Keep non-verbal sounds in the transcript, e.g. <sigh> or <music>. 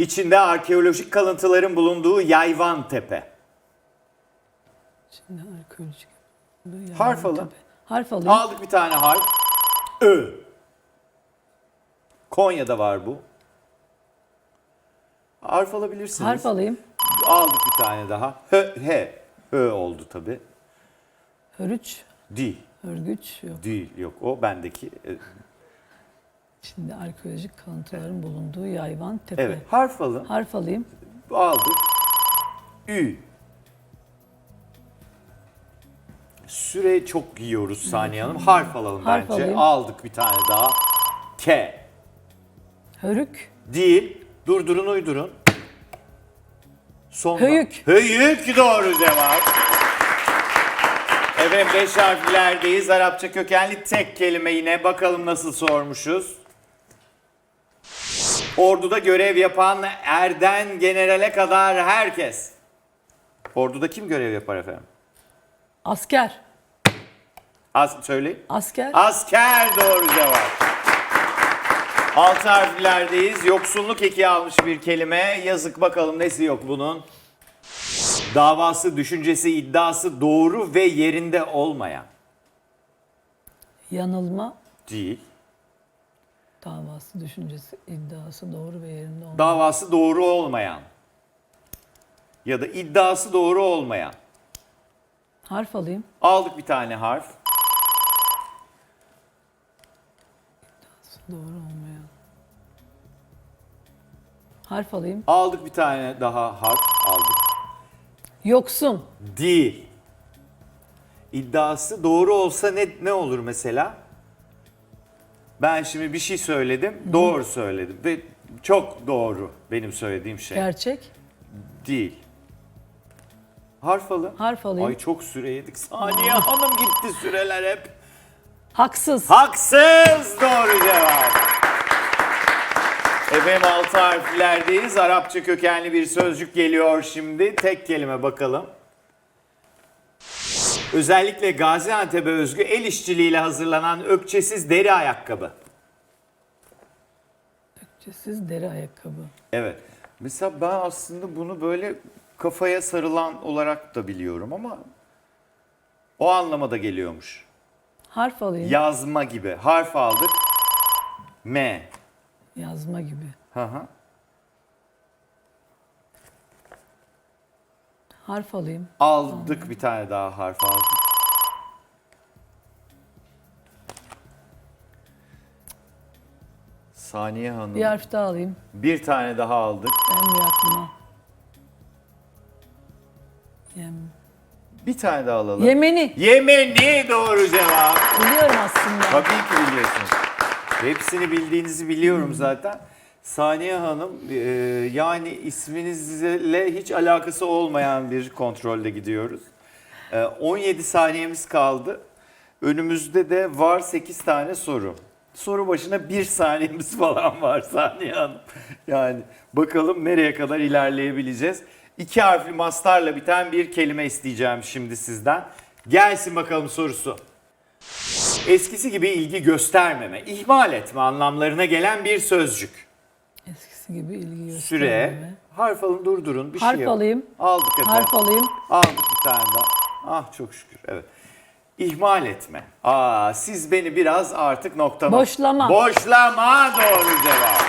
İçinde arkeolojik kalıntıların bulunduğu Yayvan Tepe. Şimdi arkeolojik. Yayvan Harf alın. Tepe. Harf alayım. Aldık bir tane harf. Ö. Konya'da var bu. Harf alabilirsiniz. Harf alayım. Aldık bir tane daha. H, H. Ö oldu tabi. Hörüç. Değil. Hörgüç yok. Değil. Yok o bendeki. Şimdi arkeolojik kalıntıların bulunduğu Yayvan Tepe. Evet. Harf alın. Harf alayım. Aldık. Ü. Süre çok yiyoruz Saniye Hanım. Harf alalım Harf bence. alayım. Aldık bir tane daha. K. Hörük. Değil. Durdurun uydurun. Son Höyük. Höyük doğru cevap. Evet beş harflerdeyiz. Arapça kökenli tek kelime yine. Bakalım nasıl sormuşuz. Orduda görev yapan erden generale kadar herkes. Orduda kim görev yapar efendim? Asker. Az söyleyin. Asker. Asker doğru cevap. Altı harflerdeyiz. Yoksulluk eki almış bir kelime. Yazık bakalım nesi yok bunun. Davası, düşüncesi, iddiası doğru ve yerinde olmayan. Yanılma. Değil. Davası, düşüncesi, iddiası doğru ve yerinde olmayan. Davası doğru olmayan. Ya da iddiası doğru olmayan. Harf alayım. Aldık bir tane harf. Doğru olmayan. Harf alayım. Aldık bir tane daha harf. Aldık. Yoksun. Değil. İddiası doğru olsa ne ne olur mesela? Ben şimdi bir şey söyledim, doğru söyledim ve çok doğru benim söylediğim şey. Gerçek. Değil. Harf alın. Harf alayım. Ay çok süre yedik. Saniye hanım gitti süreler hep. Haksız. Haksız doğru cevap. Efendim altı harflerdeyiz. Arapça kökenli bir sözcük geliyor şimdi. Tek kelime bakalım. Özellikle Gaziantep'e özgü el işçiliğiyle hazırlanan ökçesiz deri ayakkabı. Siz deri ayakkabı. Evet. Mesela ben aslında bunu böyle kafaya sarılan olarak da biliyorum ama o anlamada geliyormuş. Harf alayım. Yazma gibi. Harf aldık. M. Yazma gibi. Hı hı. Harf alayım. Aldık bir tane daha harf aldık. Saniye Hanım. Bir harf daha alayım. Bir tane daha aldık. Gelmiyor aklıma. Yem. Bir tane daha alalım. Yemeni. Yemeni doğru cevap. Biliyorum aslında. Tabii ki biliyorsunuz. Hepsini bildiğinizi biliyorum zaten. Saniye Hanım e, yani isminizle hiç alakası olmayan bir kontrolde gidiyoruz. E, 17 saniyemiz kaldı. Önümüzde de var 8 tane soru. Soru başına 1 saniyemiz <laughs> falan var Saniye Hanım. Yani bakalım nereye kadar ilerleyebileceğiz. İki harfli mastarla biten bir kelime isteyeceğim şimdi sizden. Gelsin bakalım sorusu. Eskisi gibi ilgi göstermeme, ihmal etme anlamlarına gelen bir sözcük. Eskisi gibi ilgi. Süre. Harf alın durdurun. Bir Harf şey alayım. Aldık efendim. Harf alayım. Aldık bir tane daha. Ah çok şükür. Evet. İhmal etme. Aa siz beni biraz artık noktama. Boşlama. Boşlama doğru cevap.